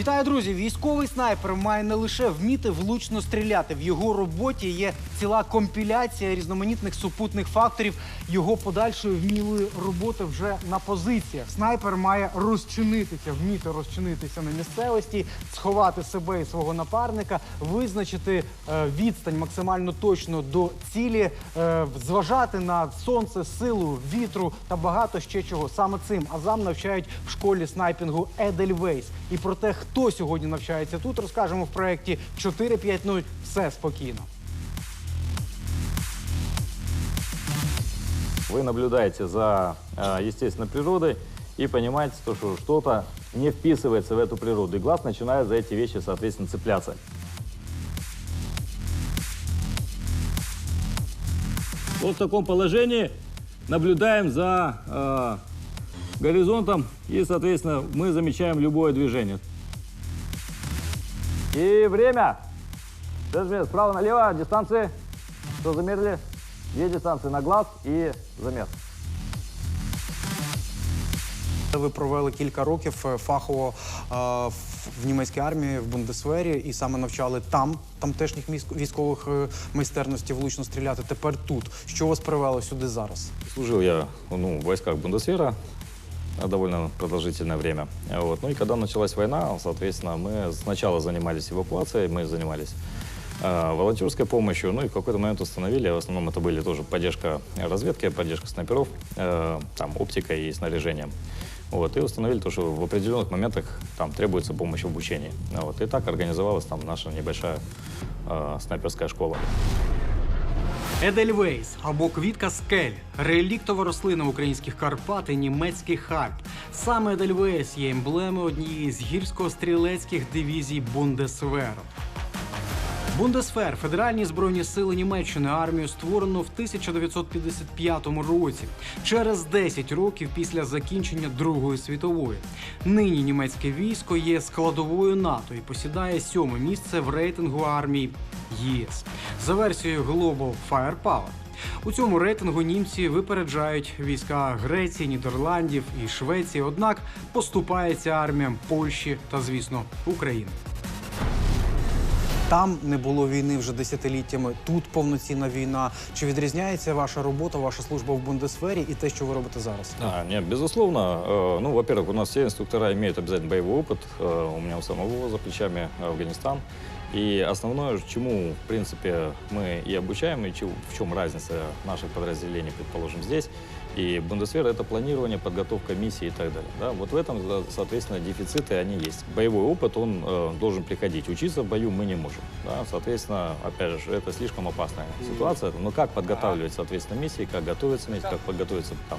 Вітаю, друзі! Військовий снайпер має не лише вміти влучно стріляти. В його роботі є ціла компіляція різноманітних супутних факторів його подальшої вмілої роботи вже на позиціях. Снайпер має розчинитися, вміти розчинитися на місцевості, сховати себе і свого напарника, визначити е, відстань максимально точно до цілі, е, зважати на сонце, силу, вітру та багато ще чого. Саме цим азам навчають в школі снайпінгу Едельвейс. І про те, хто сьогодні навчається тут, розкажемо в проєкті 4.5.0. Все спокійно. Вы наблюдаете за э, естественной природой и понимаете, то, что что-то не вписывается в эту природу. И глаз начинает за эти вещи, соответственно, цепляться. Вот в таком положении наблюдаем за э, горизонтом и, соответственно, мы замечаем любое движение. И время. Зажми справа налево, дистанции. Что замерили? Две дистанции на глаз и замер. Ви провели кілька років е, фахово е, в- німецькій армії в Бундесвері і саме навчали там тамтешніх військових е, майстерностей влучно стріляти. Тепер тут. Що вас привело сюди зараз? Служил я ну, в войсках Бундесвера довольно продолжительное время. Вот. Ну и когда началась война, соответственно, мы сначала занимались эвакуацией, мы занимались э, волонтерской помощью, ну и в какой-то момент установили, в основном это были тоже поддержка разведки, поддержка снайперов, э, там оптика и снаряжением. Вот, и установили то, что в определенных моментах там требуется помощь в обучении. Вот, и так организовалась там наша небольшая э, снайперская школа. Едельвейс або квітка скель реліктова рослина українських Карпат і німецьких Альп. Саме Едельвейс є емблемою однієї з гірсько-стрілецьких дивізій Бундесверу. Бундесфер Федеральні збройні сили Німеччини армію створено в 1955 році, через 10 років після закінчення Другої світової. Нині німецьке військо є складовою НАТО і посідає сьоме місце в рейтингу армій ЄС за версією Global Firepower. У цьому рейтингу німці випереджають війська Греції, Нідерландів і Швеції. Однак поступається арміям Польщі та, звісно, України. Там не було війни вже десятиліттями. Тут повноцінна війна. Чи відрізняється ваша робота, ваша служба в Бундесфері і те, що ви робите зараз? А, нет, безусловно. Э, Ну, во-первых, у нас все инструктора имеют обязательно боевой опыт. Э, У меня у самого за плечами Афганистан. И основное, чему, в принципе, мы и обучаем, и чего- в чем разница наших подразделений, предположим, здесь, и Бундесвер — это планирование, подготовка миссии и так далее. Да? Вот в этом, соответственно, дефициты, они есть. Боевой опыт, он э, должен приходить. Учиться в бою мы не можем. Да? Соответственно, опять же, это слишком опасная ситуация. Но как подготавливать, соответственно, миссии, как готовиться миссии, как подготовиться там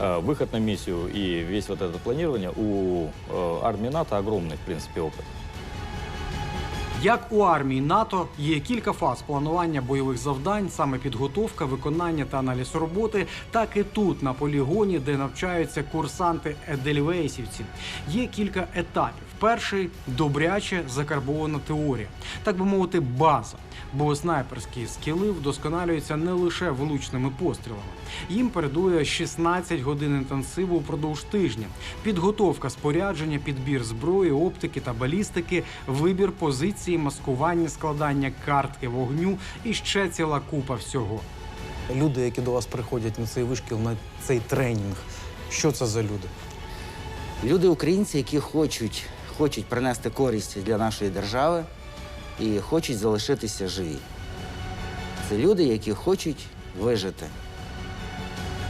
э, выход на миссию и весь вот это планирование у э, армии НАТО огромный, в принципе, опыт. Як у армії НАТО є кілька фаз планування бойових завдань, саме підготовка, виконання та аналіз роботи, так і тут на полігоні, де навчаються курсанти Едельвейсівці, є кілька етапів. Перший добряче закарбована теорія, так би мовити, база. Бо снайперські скіли вдосконалюються не лише влучними пострілами. Їм передує 16 годин інтенсиву впродовж тижня, підготовка спорядження, підбір зброї, оптики та балістики, вибір позиції, маскування, складання картки вогню і ще ціла купа всього. Люди, які до вас приходять на цей вишкіл, на цей тренінг, що це за люди? Люди українці, які хочуть, хочуть принести користь для нашої держави і хочуть залишитися живі. Це люди, які хочуть вижити.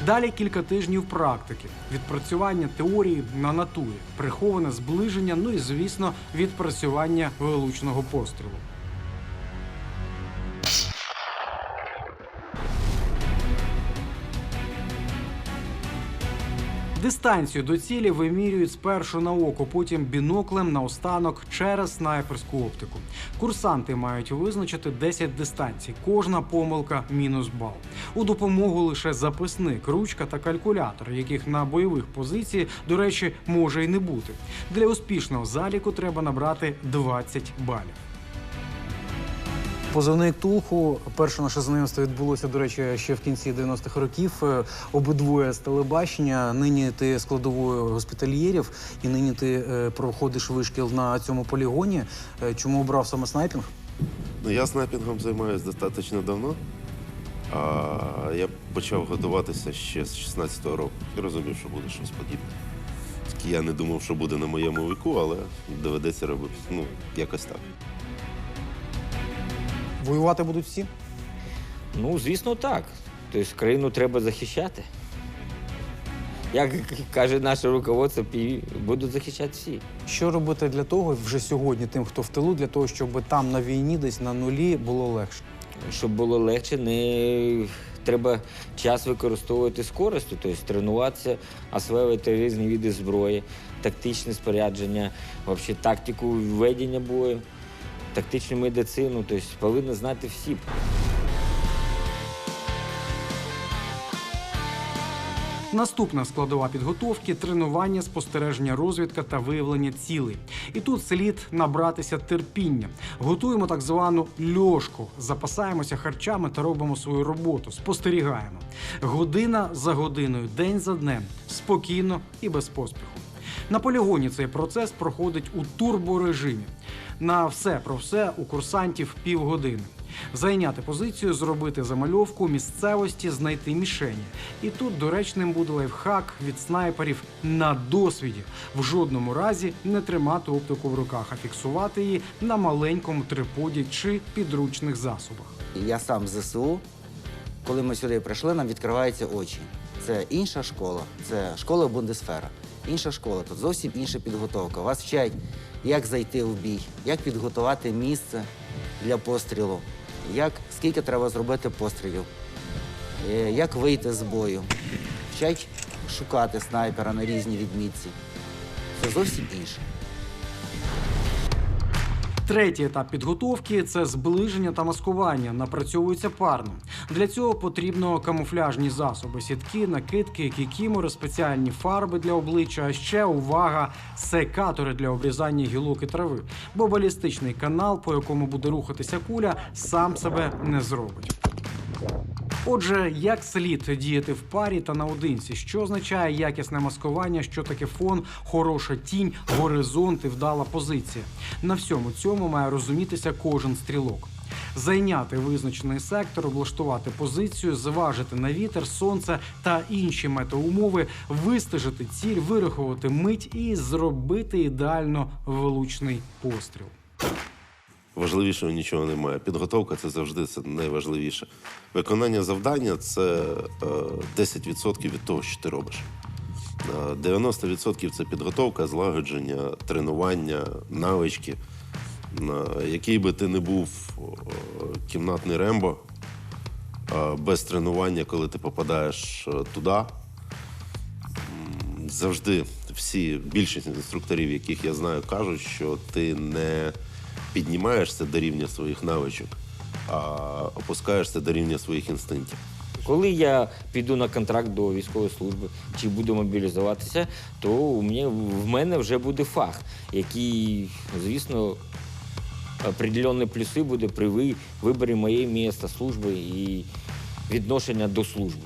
Далі кілька тижнів практики, відпрацювання теорії на натурі, приховане зближення, ну і звісно, відпрацювання вилучного пострілу. Дистанцію до цілі вимірюють спершу на око, потім біноклем наостанок через снайперську оптику. Курсанти мають визначити 10 дистанцій. Кожна помилка мінус бал. У допомогу лише записник, ручка та калькулятор, яких на бойових позиції, до речі, може й не бути. Для успішного заліку треба набрати 20 балів. Позивний Ктулху. Перше наше знайомство відбулося, до речі, ще в кінці 90-х років. Е, Обидвоє з телебачення. Нині ти складовою госпітальєрів, і нині ти е, проходиш вишкіл на цьому полігоні. Е, Чому обрав саме снайпінг? Ну, я снайпінгом займаюся достатньо давно. А я почав готуватися ще з 16-го року. І розумів, що буде щось подібне. Я не думав, що буде на моєму віку, але доведеться робити. Ну, якось так. Воювати будуть всі? Ну, звісно, так. Тобто країну треба захищати. Як каже наше руководство, будуть захищати всі. Що робити для того вже сьогодні, тим, хто в тилу, для того, щоб там на війні, десь на нулі було легше? Щоб було легше, не треба час використовувати з користю, тобто тренуватися, освоювати різні види зброї, тактичне спорядження, взагалі тактику ведення бою, тактичну медицину. Тобто повинні знати всі. Наступна складова підготовки тренування, спостереження, розвідка та виявлення цілей. І тут слід набратися терпіння. Готуємо так звану льошку, запасаємося харчами та робимо свою роботу. Спостерігаємо година за годиною, день за днем, спокійно і без поспіху. На полігоні цей процес проходить у турборежимі. На все про все у курсантів півгодини. Зайняти позицію, зробити замальовку місцевості, знайти мішені. І тут доречним буде лайфхак від снайперів на досвіді. В жодному разі не тримати оптику в руках, а фіксувати її на маленькому триподі чи підручних засобах. Я сам з ЗСУ. Коли ми сюди прийшли, нам відкриваються очі. Це інша школа, це школа Бундесфера. Інша школа, тут зовсім інша підготовка. Вас вчать, як зайти в бій, як підготувати місце для пострілу, як, скільки треба зробити пострілів, е, як вийти з бою. Вчать шукати снайпера на різній відмітці. Це зовсім інше. Третій етап підготовки це зближення та маскування. Напрацьовується парно. Для цього потрібно камуфляжні засоби, сітки, накидки, кікімори, спеціальні фарби для обличчя. А ще увага, секатори для обрізання гілок і трави. Бо балістичний канал, по якому буде рухатися куля, сам себе не зробить. Отже, як слід діяти в парі та наодинці? Що означає якісне маскування, що таке фон, хороша тінь, горизонт і вдала позиція? На всьому цьому має розумітися кожен стрілок. Зайняти визначений сектор, облаштувати позицію, зважити на вітер, сонце та інші метеоумови, вистежити ціль, вирахувати мить і зробити ідеально влучний постріл. Важливішого нічого немає. Підготовка це завжди це найважливіше. Виконання завдання це е, 10% від того, що ти робиш. Е, 90% це підготовка, злагодження, тренування, навички. Е, Який би ти не був е, кімнатний рембо, е, без тренування, коли ти попадаєш туди, завжди всі більшість інструкторів, яких я знаю, кажуть, що ти не піднімаєшся до рівня своїх навичок, а опускаєшся до рівня своїх інстинктів. Коли я піду на контракт до військової служби чи буду мобілізуватися, то в мене вже буде фах, який, звісно, определенні плюси буде при ви- виборі моєї міста, служби і відношення до служби.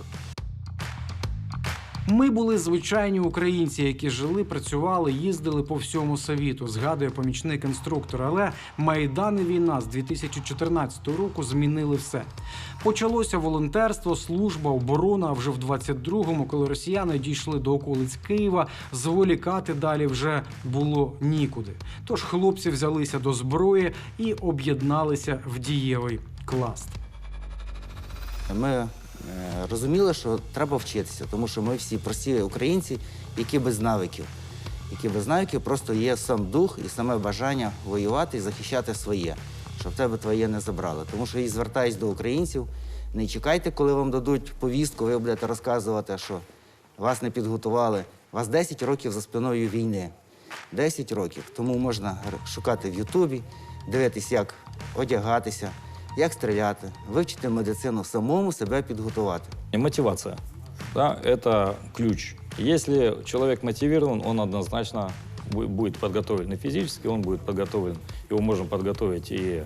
Ми були звичайні українці, які жили, працювали, їздили по всьому світу. Згадує помічник інструктора. Але майдан і війна з 2014 року змінили все. Почалося волонтерство, служба, оборона. Вже в 22-му, коли росіяни дійшли до околиць Києва, зволікати далі вже було нікуди. Тож хлопці взялися до зброї і об'єдналися в дієвий класт. Ми розуміли, що треба вчитися, тому що ми всі прості українці, які без навиків. Які без навиків просто є сам дух і саме бажання воювати і захищати своє, щоб тебе твоє не забрали. Тому що і звертаюсь до українців, не чекайте, коли вам дадуть повістку, ви будете розказувати, що вас не підготували. Вас 10 років за спиною війни. 10 років. Тому можна шукати в Ютубі, дивитись, як одягатися, як стріляти, вивчити медицину, самому себе підготувати. И мотивация. Да, это ключ. Если человек мотивирован, он однозначно бу- будет подготовлен и физически, он будет подготовлен, его можем подготовить и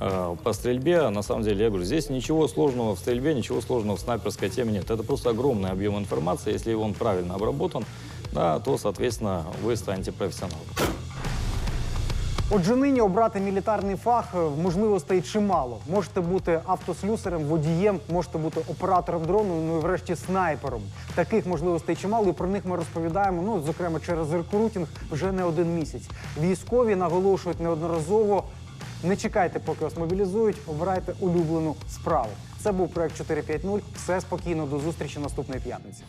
э, по стрельбе. На самом деле, я говорю, здесь ничего сложного в стрельбе, ничего сложного в снайперской теме нет. Это просто огромный объем информации. Если он правильно обработан, да, то, соответственно, вы станете профессионалом. Отже, нині обрати мілітарний фах е, можливостей чимало. Можете бути автослюсарем, водієм, можете бути оператором дрону, ну і врешті снайпером. Таких можливостей чимало, і про них ми розповідаємо. Ну, зокрема, через рекрутинг вже не один місяць. Військові наголошують неодноразово. Не чекайте, поки вас мобілізують, обирайте улюблену справу. Це був проект 450. Все спокійно. До зустрічі наступної п'ятниці.